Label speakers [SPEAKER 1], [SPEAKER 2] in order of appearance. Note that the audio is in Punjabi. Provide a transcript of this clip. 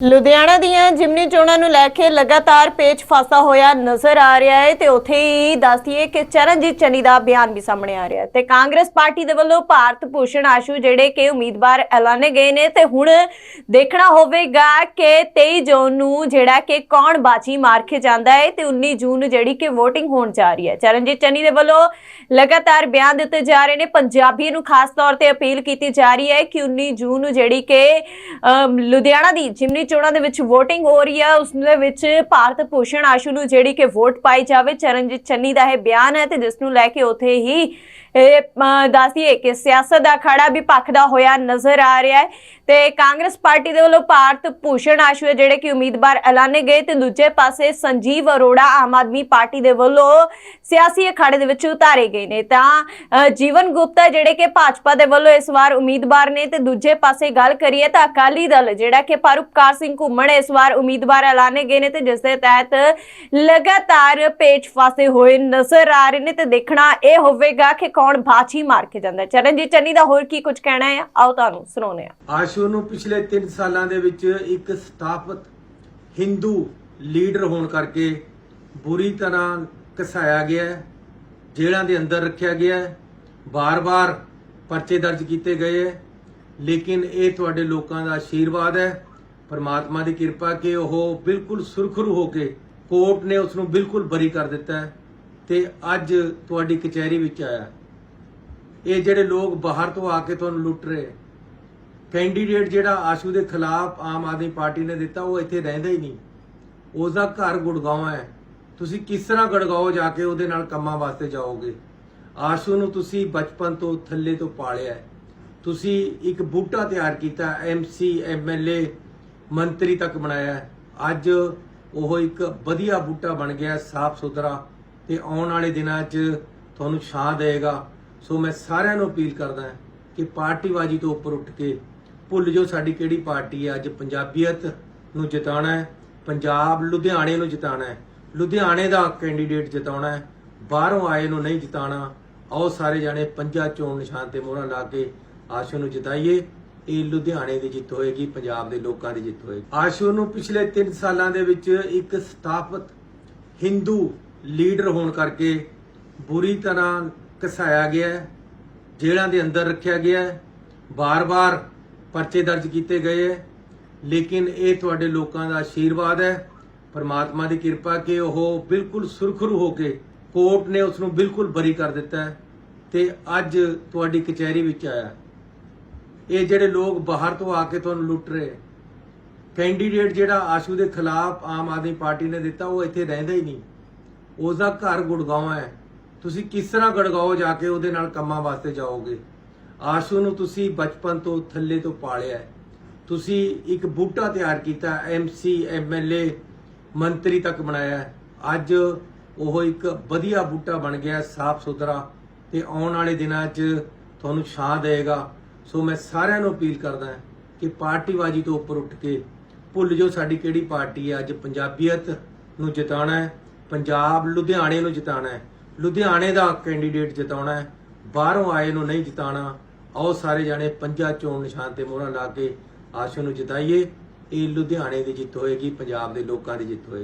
[SPEAKER 1] ਲੁਧਿਆਣਾ ਦੀਆਂ ਜਿਮਨੀ ਚੋਣਾਂ ਨੂੰ ਲੈ ਕੇ ਲਗਾਤਾਰ ਪੇਚ ਫਾਸਾ ਹੋਇਆ ਨਜ਼ਰ ਆ ਰਿਹਾ ਹੈ ਤੇ ਉੱਥੇ ਹੀ ਦੱਸਦੀਏ ਕਿ ਚਰਨਜੀਤ ਚੰਨੀ ਦਾ ਬਿਆਨ ਵੀ ਸਾਹਮਣੇ ਆ ਰਿਹਾ ਹੈ ਤੇ ਕਾਂਗਰਸ ਪਾਰਟੀ ਦੇ ਵੱਲੋਂ ਭਾਰਤ ਭੂਸ਼ਣ ਆਸ਼ੂ ਜਿਹੜੇ ਕਿ ਉਮੀਦਵਾਰ ਐਲਾਨੇ ਗਏ ਨੇ ਤੇ ਹੁਣ ਦੇਖਣਾ ਹੋਵੇਗਾ ਕਿ 23 ਜੂਨ ਨੂੰ ਜਿਹੜਾ ਕਿ ਕੌਣ ਬਾਜੀ ਮਾਰ ਕੇ ਜਾਂਦਾ ਹੈ ਤੇ 19 ਜੂਨ ਨੂੰ ਜਿਹੜੀ ਕਿ VOTING ਹੋਣ ਜਾ ਰਹੀ ਹੈ। ਚਰਨਜੀਤ ਚੰਨੀ ਦੇ ਵੱਲੋਂ ਲਗਾਤਾਰ ਬਿਆਨ ਦਿੱਤੇ ਜਾ ਰਹੇ ਨੇ। ਪੰਜਾਬੀ ਨੂੰ ਖਾਸ ਤੌਰ ਤੇ ਅਪੀਲ ਕੀਤੀ ਜਾ ਰਹੀ ਹੈ ਕਿ 19 ਜੂਨ ਨੂੰ ਜਿਹੜੀ ਕਿ ਅਮ, ਲੁਧਿਆਣਾ ਦੀ ਜਿਮਨੀ ਚੋਣਾਂ ਦੇ ਵਿੱਚ VOTING ਹੋ ਰਹੀ ਹੈ ਉਸ ਦੇ ਵਿੱਚ ਭਾਰਤ ਭੂਸ਼ਣ ਆਸ਼ੂ ਨੂੰ ਜਿਹੜੀ ਕਿ ਵੋਟ ਪਾਈ ਜਾਵੇ ਚਰਨਜੀਤ ਚੰਨੀ ਦਾ ਇਹ ਬਿਆਨ ਹੈ ਤੇ ਜਿਸ ਨੂੰ ਲੈ ਕੇ ਉਥੇ ਹੀ ਇਹ ਅਮ, ਦੱਸੀਏ ਕਿ ਸਿਆਸਤ ਦਾ ਖੜਾ ਵੀ ਭਖਦਾ ਹੋਇਆ ਨਜ਼ਰ ਆ ਰਿਹਾ ਹੈ। ਤੇ ਕਾਂਗਰਸ ਪਾਰਟੀ ਦੇ ਵੱਲੋਂ ਭਾਰਤ ਭੂਸ਼ਣ ਆਸ਼ੂ ਜਿਹੜੇ ਕਿ ਉਮੀਦਵਾਰ ਐਲਾਨੇ ਗਏ ਤੇ ਦੂਜੇ ਪਾਸੇ ਸੰਜੀਵ ਅਰੋੜਾ ਆਮ ਆਦਮੀ ਪਾਰਟੀ ਦੇ ਵੱਲੋਂ ਸਿਆਸੀ ਅਖਾੜੇ ਦੇ ਵਿੱਚ ਉਤਾਰੇ ਗਏ ਨੇ। ਤਾਂ ਜੀਵਨ ਗੁਪਤਾ ਜਿਹੜੇ ਕਿ ਭਾਜਪਾ ਦੇ ਵੱਲੋਂ ਇਸ ਵਾਰ ਉਮੀਦਵਾਰ ਨੇ ਤੇ ਦੂਜੇ ਪਾਸੇ ਗੱਲ ਕਰੀਏ ਤਾਂ ਅਕਾਲੀ ਦਲ, ਜਿਹੜਾ ਕਿ ਪਰਉਪਕਾਰ ਸਿੰਘ ਘੁੰਮਣ ਇਸ ਵਾਰ ਉਮੀਦਵਾਰ ਐਲਾਨੇ ਗਏ ਨੇ ਤੇ ਜਿਸ ਦੇ ਤਹਿਤ ਲਗਾਤਾਰ ਪੇਚ ਫਾਸੇ ਹੋਏ ਨਜ਼ਰ ਆ ਰਹੇ ਨੇ ਤੇ ਦੇਖਣਾ ਇਹ ਹੋਵੇਗਾ ਕਿ ਕੌਣ ਬਾਜੀ ਮਾਰ ਕੇ ਜਾਂਦਾ ਚਰਨਜੀਤ ਚੰਨੀ ਦਾ ਹੋਰ ਕੀ ਕੁਝ ਕਹਿਣਾ ਹੈ? ਆਓ ਤੁਹਾਨੂੰ ਸੁਣਾਉਂਦੇ ਹਾਂ।
[SPEAKER 2] ਆਸ਼ੂ ਨੂੰ ਪਿਛਲੇ 3 ਸਾਲਾਂ ਦੇ ਵਿੱਚ ਇੱਕ ਸਥਾਪਿਤ ਹਿੰਦੂ ਲੀਡਰ ਹੋਣ ਕਰਕੇ ਬੁਰੀ ਤਰ੍ਹਾਂ ਕਸਾਇਆ ਗਿਆ ਹੈ, ਜੇਲ੍ਹਾਂ ਦੇ ਅੰਦਰ ਰੱਖਿਆ ਗਿਆ ਹੈ, ਬਾਰ-ਬਾਰ ਪਰਚੇ ਦਰਜ ਕੀਤੇ ਗਏ ਹੈ, ਲੇਕਿਨ ਇਹ ਤੁਹਾਡੇ ਲੋਕਾਂ ਦਾ ਆਸ਼ੀਰਵਾਦ ਹੈ, ਪਰਮਾਤਮਾ ਦੀ ਕਿਰਪਾ ਕਿ ਉਹ ਬਿਲਕੁਲ ਸੁਰਖਰੂ ਹੋ ਕੇ ਕੋਰਟ ਨੇ ਉਸ ਨੂੰ ਬਿਲਕੁਲ ਬਰੀ ਕਰ ਦਿੱਤਾ ਤੇ ਅੱਜ ਤੁਹਾਡੀ ਕਚਹਿਰੀ ਵਿੱਚ ਆਇਆ ਇਹ ਜਿਹੜੇ ਲੋਕ ਬਾਹਰ ਤੋਂ ਆ ਕੇ ਤੁਹਾਨੂੰ ਲੁੱਟ ਰਹੇ ਕੈਂਡੀਡੇਟ ਜਿਹੜਾ ਆਸ਼ੂ ਦੇ ਖਿਲਾਫ ਆਮ ਆਦਮੀ ਪਾਰਟੀ ਨੇ ਦਿੱਤਾ, ਉਹ ਇੱਥੇ ਰਹਿੰਦਾ ਹੀ ਨਹੀਂ। ਉਸ ਦਾ ਘਰ ਗੁੜਗਾਉਂ ਹੈ। ਤੁਸੀਂ ਕਿਸ ਤਰ੍ਹਾਂ ਗੜਗਾਓ ਜਾ ਕੇ ਉਹਦੇ ਨਾਲ ਕੰਮਾਂ ਵਾਸਤੇ ਜਾਓਗੇ? ਆਸ਼ੂ ਨੂੰ ਤੁਸੀਂ ਬਚਪਨ ਤੋਂ ਥੱਲੇ ਤੋਂ ਪਾਲਿਆ ਤੁਸੀਂ ਇੱਕ ਬੂਟਾ ਤਿਆਰ ਕੀਤਾ ਐਮਸੀ ਐਮਐਲਏ ਮੰਤਰੀ ਤੱਕ ਬਣਾਇਆ ਅੱਜ ਉਹ ਇੱਕ ਵਧੀਆ ਬੂਟਾ ਬਣ ਗਿਆ, ਸਾਫ਼ ਸੁਥਰਾ, ਤੇ ਆਉਣ ਵਾਲੇ ਦਿਨਾਂ 'ਚ ਤੁਹਾਨੂੰ ਛਾਂ ਦੇਗਾ ਸੋ ਮੈਂ ਸਾਰਿਆਂ ਨੂੰ ਅਪੀਲ ਕਰਦਾ ਕਿ ਪਾਰਟੀਬਾਜ਼ੀ ਤੋਂ ਉੱਪਰ ਉੱਠ ਕੇ ਭੁੱਲ ਜੋ ਸਾਡੀ ਕਿਹੜੀ ਪਾਰਟੀ ਹੈ। ਅੱਜ ਪੰਜਾਬੀਅਤ ਨੂੰ ਜਿਤਾਉਣਾ ਹੈ, ਪੰਜਾਬ ਲੁਧਿਆਣੇ ਨੂੰ ਜਿਤਾਉਣਾ ਹੈ। ਲੁਧਿਆਣੇ ਦਾ ਕੈਂਡੀਡੇਟ ਜਿਤਾਉਣਾ ਹੈ, ਬਾਹਰੋਂ ਆਏ ਨੂੰ ਨਹੀਂ ਜਿਤਾਉਣਾ। ਆਓ ਸਾਰੇ ਜਾਣੇ ਪੰਜਾ ਚੋਣ ਨਿਸ਼ਾਨ ਤੇ ਮੋਹਰਾਂ ਲਾ ਕੇ ਆਸ਼ੂ ਨੂੰ ਜਿਤਾਈਏ। ਇਹ ਲੁਧਿਆਣੇ ਦੀ ਜਿੱਤ ਹੋਏਗੀ, ਪੰਜਾਬ ਦੇ ਲੋਕਾਂ ਦੀ ਜਿੱਤ ਹੋਏਗੀ। ਆਸ਼ੂ ਨੂੰ ਪਿਛਲੇ 3 ਸਾਲਾਂ ਦੇ ਵਿੱਚ ਇੱਕ ਸਥਾਪਿਤ ਹਿੰਦੂ ਲੀਡਰ ਹੋਣ ਕਰਕੇ ਬੁਰੀ ਤਰ੍ਹਾਂ ਕਸਾਇਆ ਗਿਆ ਹੈ, ਜੇਲ੍ਹਾਂ ਦੇ ਅੰਦਰ ਰੱਖਿਆ ਗਿਆ ਹੈ। ਬਾਰ-ਬਾਰ ਪਰਚੇ ਦਰਜ ਕੀਤੇ ਗਏ ਹੈ। ਲੇਕਿਨ ਇਹ ਤੁਹਾਡੇ ਲੋਕਾਂ ਦਾ ਆਸ਼ੀਰਵਾਦ ਹੈ। ਪਰਮਾਤਮਾ ਦੀ ਕਿਰਪਾ ਕਿ ਉਹ ਬਿਲਕੁਲ ਸੁਰਖਰੂ ਹੋ ਕੇ ਕੋਰਟ ਨੇ ਉਸ ਨੂੰ ਬਿਲਕੁਲ ਬਰੀ ਕਰ ਦਿੱਤਾ ਹੈ ਤੇ ਅੱਜ ਤੁਹਾਡੀ ਕਚਹਿਰੀ ਵਿੱਚ ਆਇਆ ਇਹ ਜਿਹੜੇ ਲੋਕ ਬਾਹਰ ਤੋਂ ਆ ਕੇ ਤੁਹਾਨੂੰ ਲੁੱਟ ਰਹੇ ਕੈਂਡੀਡੇਟ ਜਿਹੜਾ ਆਸ਼ੂ ਦੇ ਖਿਲਾਫ ਆਮ ਆਦਮੀ ਪਾਰਟੀ ਨੇ ਦਿੱਤਾ, ਉਹ ਇੱਥੇ ਰਹਿੰਦਾ ਹੀ ਨਹੀਂ। ਉਸ ਦਾ ਘਰ ਗੁੜਗਾਉਂ ਹੈ। ਤੁਸੀਂ ਕਿਸ ਤਰ੍ਹਾਂ ਗੜਗਾਓ ਜਾ ਕੇ ਉਹਦੇ ਨਾਲ ਕੰਮਾਂ ਵਾਸਤੇ ਜਾਓਗੇ? ਆਸ਼ੂ ਨੂੰ ਤੁਸੀਂ ਬਚਪਨ ਤੋਂ ਥੱਲੇ ਤੋਂ ਪਾਲਿਆ ਤੁਸੀਂ ਇੱਕ ਬੂਟਾ ਤਿਆਰ ਕੀਤਾ ਐਮਸੀ ਐਮਐਲਏ ਮੰਤਰੀ ਤੱਕ ਬਣਾਇਆ ਅੱਜ ਉਹ ਇੱਕ ਵਧੀਆ ਬੂਟਾ ਬਣ ਗਿਆ ਸਾਫ਼ ਸੁਥਰਾ ਤੇ ਆਉਣ ਵਾਲੇ ਦਿਨਾਂ 'ਚ ਤੁਹਾਨੂੰ ਛਾਂ ਦੇਗਾ ਸੋ ਮੈਂ ਸਾਰਿਆਂ ਨੂੰ ਅਪੀਲ ਕਰਦਾ ਕਿ ਪਾਰਟੀਬਾਜ਼ੀ ਤੋਂ ਉੱਪਰ ਉੱਠ ਕੇ ਭੁੱਲ ਜੋ ਸਾਡੀ ਕਿਹੜੀ ਪਾਰਟੀ ਹੈ। ਅੱਜ ਪੰਜਾਬੀਅਤ ਨੂੰ ਜਿਤਾਉਣਾ ਹੈ, ਪੰਜਾਬ ਲੁਧਿਆਣੇ ਨੂੰ ਜਿਤਾਉਣਾ ਹੈ। ਲੁਧਿਆਣੇ ਦਾ ਕੈਂਡੀਡੇਟ ਜਿਤਾਉਣਾ ਹੈ, ਬਾਹਰੋਂ ਆਏ ਨੂੰ ਨਹੀਂ ਜਿਤਾਉਣਾ। ਆਓ ਸਾਰੇ ਜਾਣੇ ਪੰਜਾ ਚੋਣ ਨਿਸ਼ਾਨ ਤੇ ਮੋਹਰਾਂ ਲਾ ਕੇ ਆਸ਼ੂ ਨੂੰ ਜਿਤਾਈਏ। ਇਹ ਲੁਧਿਆਣੇ ਦੀ ਜਿੱਤ ਹੋਏਗੀ, ਪੰਜਾਬ ਦੇ ਲੋਕਾਂ ਦੀ ਜਿੱਤ ਹੋਏਗੀ।